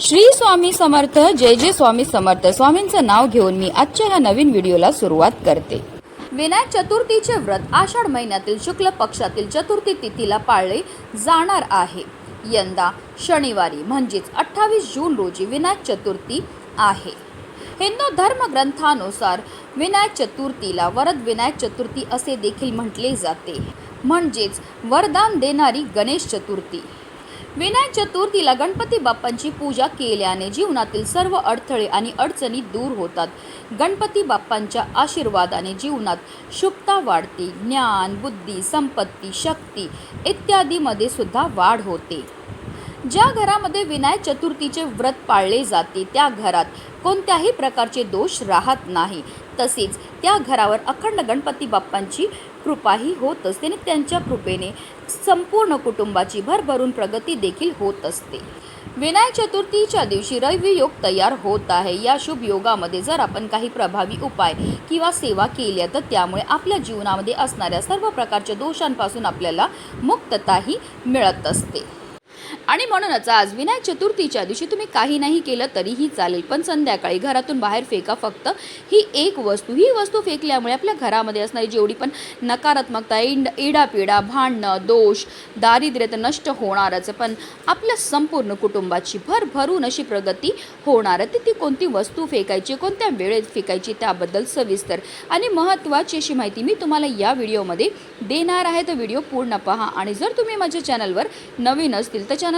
श्री स्वामी समर्थ जय जय स्वामी समर्थ. स्वामींचं नाव घेऊन मी आजच्या ह्या नवीन व्हिडिओला सुरुवात करते. विनायक चतुर्थीचे व्रत आषाढ महिन्यातील शुक्ल पक्षातील चतुर्थी तिथीला पाळले जाणार आहे. यंदा शनिवारी म्हणजेच अठ्ठावीस जून रोजी विनायक चतुर्थी आहे. हिंदू धर्मग्रंथानुसार विनायक चतुर्थीला वरद विनायक चतुर्थी असे देखील म्हटले जाते. म्हणजेच वरदान देणारी गणेश चतुर्थी. विनायक चतुर्थीला गणपती बाप्पांची पूजा केल्याने जीवनातील सर्व अडथळे आणि अडचणी दूर होतात. गणपती बाप्पांच्या आशीर्वादाने जीवनात शुभता वाढते ज्ञान बुद्धी संपत्ती शक्ती इत्यादीमध्ये सुद्धा वाढ होते. ज्या घरामध्ये विनायक चतुर्थीचे व्रत पाळले जाते त्या घरात कोणत्याही प्रकारचे दोष राहत नाही. तसेच त्या घरावर अखंड गणपती बाप्पांची कृपाही होत असते आणि त्यांच्या कृपेने संपूर्ण कुटुंबाची भरभरून प्रगती देखील होत असते. विनायक चतुर्थीच्या दिवशी रवी योग तयार होत आहे. या शुभ योगामध्ये जर आपण काही प्रभावी उपाय किंवा सेवा केल्या तर त्यामुळे आपल्या जीवनामध्ये असणाऱ्या सर्व प्रकारच्या दोषांपासून आपल्याला मुक्तताही मिळत असते. आणि म्हणूनच आज विनायक चतुर्थीच्या दिवशी तुम्ही काही नाही केलं तरीही चालेल. पण संध्याकाळी घरातून बाहेर फेका फक्त. ही एक वस्तू. ही वस्तू फेकल्यामुळे आपल्या घरामध्ये असणारी जेवढी पण नकारात्मकता इंड इडापिडा भांडणं दोष दारिद्र्य तर नष्ट होणारच पण आपल्या संपूर्ण कुटुंबाची भरभरून अशी प्रगती होणार ती ती कोणती वस्तू फेकायची कोणत्या वेळेत फेकायची त्याबद्दल सविस्तर आणि महत्त्वाची अशी माहिती मी तुम्हाला या व्हिडिओमध्ये देणार आहे. तर व्हिडिओ पूर्ण पहा आणि जर तुम्ही माझ्या चॅनलवर नवीन असतील तर चॅनल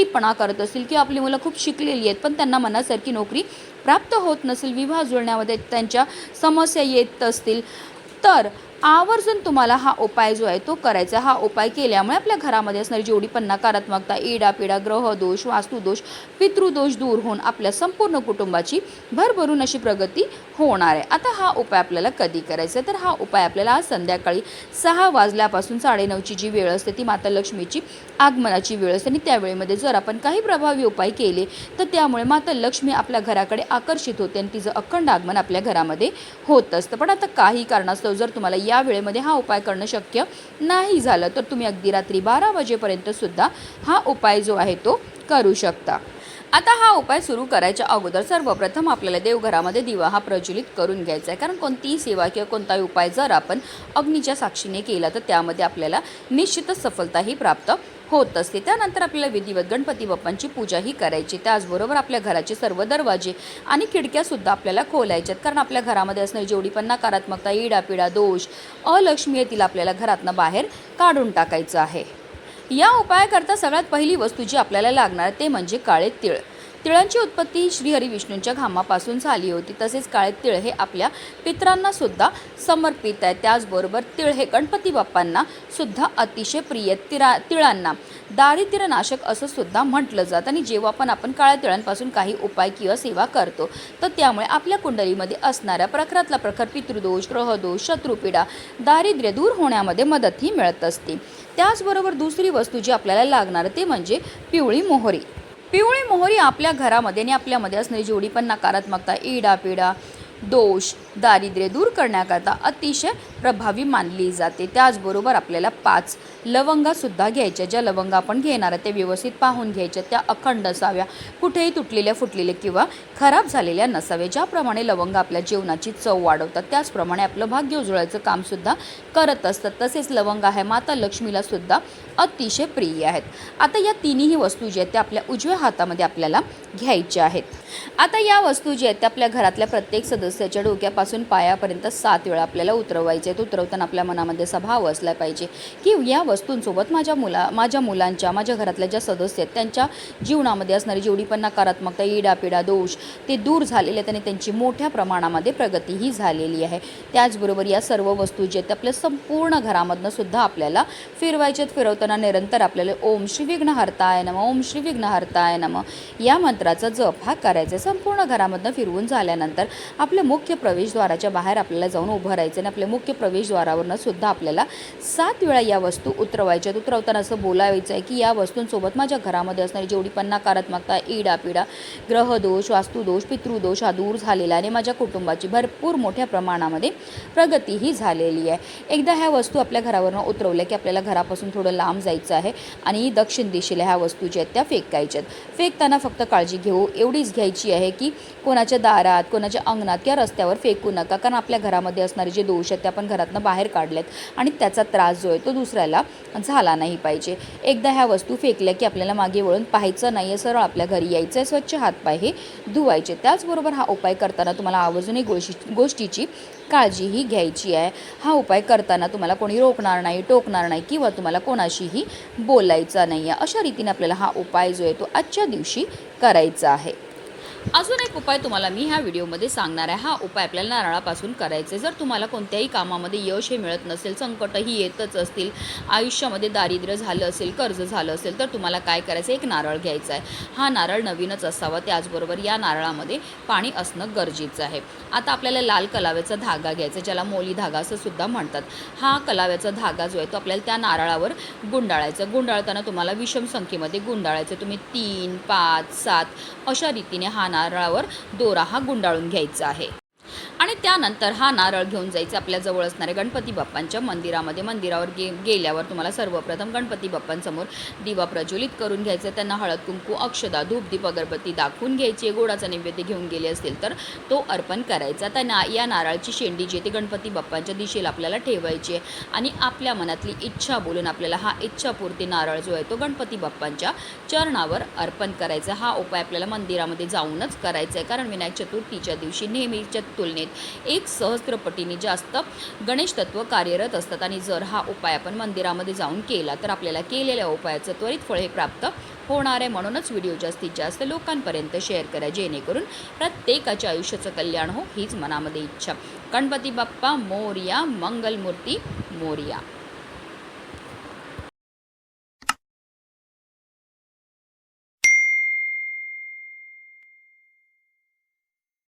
हट्टीपणा करत असतील किंवा आपली मुलं खूप शिकलेली आहेत पण त्यांना मनासारखी नोकरी प्राप्त होत नसेल विवाह जुळण्यामध्ये त्यांच्या समस्या येत असतील. तर आवर्जून तुम्हाला हा उपाय जो आहे तो करायचा हा उपाय केल्यामुळे आपल्या घरामध्ये असणारी जेवढी पण नकारात्मकता इडापिडा ग्रहदोष वास्तुदोष पितृदोष दूर होऊन आपल्या संपूर्ण कुटुंबाची भरभरून अशी प्रगती होणार आहे. आता हा उपाय आपल्याला कधी करायचा आहे? तर हा उपाय आपल्याला आज संध्याकाळी सहा वाजल्यापासून साडेनऊची जी वेळ असते ती माता लक्ष्मीची आगमनाची वेळ असते. आणि त्या वेळेमध्ये जर आपण काही प्रभावी उपाय केले तर त्यामुळे माता लक्ष्मी आपल्या घराकडे आकर्षित होते आणि तिचं अखंड आगमन आपल्या घरामध्ये होत असतं. पण आता काही कारणास्तव जर तुम्हाला या वेळेमध्ये हा उपाय करणं शक्य नाही झालं तर तुम्ही अगदी रात्री बारा वाजेपर्यंत सुद्धा हा उपाय जो आहे तो करू शकता. आता हा उपाय सुरू करायच्या अगोदर सर्वप्रथम आपल्याला देवघरामध्ये दिवा हा प्रज्वलित करून घ्यायचा आहे. कारण कोणतीही सेवा किंवा कोणताही उपाय जर आपण अग्नीच्या साक्षीने केला तर त्यामध्ये आपल्याला निश्चितच सफलताही प्राप्त होत असते. त्यानंतर आपल्याला विधिवत गणपती बाप्पांची पूजाही करायची. त्याचबरोबर आपल्या घराचे सर्व दरवाजे आणि खिडक्यासुद्धा आपल्याला खोलायच्यात. कारण आपल्या घरामध्ये असणारी जेवढी पण नकारात्मकता इडापिडा दोष अलक्ष्मी आहे तिला आपल्याला घरातनं बाहेर काढून टाकायचं आहे. या उपायाकरता सगळ्यात पहिली वस्तू जी आपल्याला लागणार ते म्हणजे काळे तिळ. तिळांची उत्पत्ती श्रीहरी विष्णूंच्या घामापासून झाली होती. तसेच काळे तिळ हे आपल्या पित्रांना सुद्धा समर्पित आहे. त्याचबरोबर तिळ हे गणपती बाप्पांना सुद्धा अतिशय प्रिय तिरा तिळांना. दारिद्र्यनाशक असं सुद्धा म्हटलं जातं. आणि जेव्हा पण आपण काळ्या तिळांपासून काही उपाय किंवा सेवा करतो तर त्यामुळे आपल्या कुंडलीमध्ये असणाऱ्या प्रखरातला प्रखर पितृदोष ग्रहदोष शत्रुपीडा दारिद्र्य दूर होण्यामध्ये मदतही मिळत असते. त्याचबरोबर दुसरी वस्तू जी आपल्याला लागणार ते म्हणजे पिवळी मोहरी. पिवळी मोहरी आपल्या घरामध्ये आणि आपल्यामध्ये असणारी जेवढी पण नकारात्मकता इडापिडा दोष दारिद्र्य दूर करण्याकरता अतिशय प्रभावी मानली जाते. त्याचबरोबर आपल्याला पाच लवंगासुद्धा घ्यायच्या ज्या लवंगा आपण घेणार आहे ते व्यवस्थित पाहून घ्यायच्या त्या अखंड असाव्या कुठेही तुटलेल्या फुटलेल्या किंवा खराब झालेल्या नसाव्या. ज्याप्रमाणे लवंग आपल्या जेवणाची चव वाढवतात त्याचप्रमाणे आपलं भाग्य उजळायचं कामसुद्धा करत असतात. तसेच लवंग आहे माता लक्ष्मीला सुद्धा अतिशय प्रिय आहेत. आता या तिन्ही वस्तू ज्या आहेत त्या आपल्या उजव्या हातामध्ये आपल्याला घ्यायच्या आहेत. आता या वस्तू ज्या आहेत त्या आपल्या घरातल्या प्रत्येक सदस्याच्या डोक्यापासून पायापर्यंत सात वेळा आपल्याला उतरवायचे. आहेत उतरवताना आपल्या मनामध्ये असा भाव असला पाहिजे. की या वस्तूंसोबत माझ्या मुला माझ्या मुलांच्या माझ्या घरातल्या ज्या सदस्य आहेत त्यांच्या जीवनामध्ये असणारी जेवढी पण नकारात्मकता इडापिडा दोष ते दूर झालेले आहेत आणि त्यांची मोठ्या प्रमाणामध्ये प्रगतीही झालेली आहे. त्याचबरोबर या सर्व वस्तू जे आहेत ते आपल्या संपूर्ण घरामधनं सुद्धा आपल्याला फिरवायच्यात फिरवताना निरंतर आपल्याला ओम श्री विघ्नहर्ताय नम ओम श्री विघ्नहर्ताय नम या मंत्राचा जप हा करायचा आहे. संपूर्ण घरामधनं फिरवून झाल्यानंतर आपलं मुख्य प्रवेश प्रवेशद्वाराच्या बाहेर आपल्याला जाऊन उभं राहायचं आणि आपल्या मुख्य प्रवेशद्वारावरनं सुद्धा आपल्याला सात वेळा या वस्तू उतरवायच्या. आहेत. उतरवताना असं बोलायचं आहे की या वस्तूंसोबत माझ्या घरामध्ये असणारी जेवढी पण नकारात्मकता इडापिडा ग्रहदोष वास्तुदोष पितृदोष हा दूर झालेला आणि माझ्या कुटुंबाची भरपूर मोठ्या प्रमाणामध्ये प्रगतीही झालेली आहे. एकदा ह्या वस्तू आपल्या घरावरनं उतरवल्या की आपल्याला घरापासून थोडं लांब जायचं आहे आणि दक्षिण दिशेला ह्या वस्तू ज्या आहेत त्या फेकायच्या आहेत फेकताना फक्त काळजी घेऊ. एवढीच घ्यायची आहे की कोणाच्या दारात कोणाच्या अंगणात किंवा रस्त्यावर फेकू नका कारण आपल्या घरामध्ये असणारे जे दोष आहेत ते आपण घरातनं बाहेर काढलेत आणि त्याचा त्रास जो आहे तो दुसऱ्याला झाला नाही पाहिजे. एकदा ह्या वस्तू फेकल्या की आपल्याला मागे वळून पाहायचं नाही आहे सरळ आपल्या घरी यायचं आहे स्वच्छ हातपाय हे धुवायचे. त्याचबरोबर हा उपाय करताना तुम्हाला आवर्जून गोष्टी गोष्टीची काळजीही घ्यायची आहे. हा उपाय करताना तुम्हाला कोणी रोखणार नाही टोकणार नाही किंवा तुम्हाला कोणाशीही बोलायचा नाही आहे अशा रीतीने आपल्याला हा उपाय जो आहे तो आजच्या दिवशी करायचा आहे. अजून एक उपाय तुम्हाला मी ह्या व्हिडिओमध्ये सांगणार आहे. हा उपाय आपल्याला नारळापासून करायचा आहे. जर तुम्हाला कोणत्याही कामामध्ये यश हे मिळत नसेल संकटही येतच असतील आयुष्यामध्ये दारिद्र्य झालं असेल कर्ज झालं असेल तर तुम्हाला काय करायचं? एक नारळ घ्यायचा आहे. हा नारळ नवीनच असावा. त्याचबरोबर या नारळामध्ये पाणी असणं गरजेचं आहे. आता आपल्याला लाल कलाव्याचा धागा घ्यायचा ज्याला मोली धागा असं सुद्धा म्हणतात. हा कलाव्याचा धागा जो आहे तो आपल्याला त्या नारळावर गुंडाळायचा गुंडाळताना तुम्हाला विषम संख्येमध्ये गुंडाळायचं तुम्ही तीन पाच सात अशा रीतीने हा नारळावर दोरा हा गुंडाळून घ्यायचा आहे. आणि त्यानंतर हा नारळ घेऊन जायचं आपल्या जवळ असणाऱ्या गणपती बाप्पांच्या मंदिरामध्ये. मंदिरावर गे गेल्यावर तुम्हाला सर्वप्रथम गणपती बाप्पांसमोर दिवा प्रज्वलित करून घ्यायचं. त्यांना हळद कुंकू अक्षदा धूप दीप अगरबत्ती दाखवून घ्यायची. गोडाचा नैवेद्य घेऊन गेले असतील तर तो अर्पण करायचा. त्या ना या नारळाची शेंडी जी आहे ती गणपती बाप्पांच्या दिशेला आपल्याला ठेवायची आहे. आणि आपल्या मनातली इच्छा बोलून आपल्याला हा इच्छापूर्ती नारळ जो आहे तो गणपती बाप्पांच्या चरणावर अर्पण करायचा. हा उपाय आपल्याला मंदिरामध्ये जाऊनच करायचा आहे. कारण विनायक चतुर्थीच्या दिवशी नेहमीच्या तुलनेत एक सहस्त्रपटीने जास्त गणेश तत्व कार्यरत असतात. आणि जर हा उपाय आपण मंदिरामध्ये जाऊन केला तर आपल्याला केलेल्या उपायाचं त्वरित फळ हे प्राप्त होणार आहे. म्हणूनच व्हिडिओ जास्तीत जास्त लोकांपर्यंत शेअर करा जेणेकरून प्रत्येकाच्या आयुष्याचं कल्याण हो हीच मनामध्ये इच्छा. गणपती बाप्पा मोर्या मंगलमूर्ती मोर्या.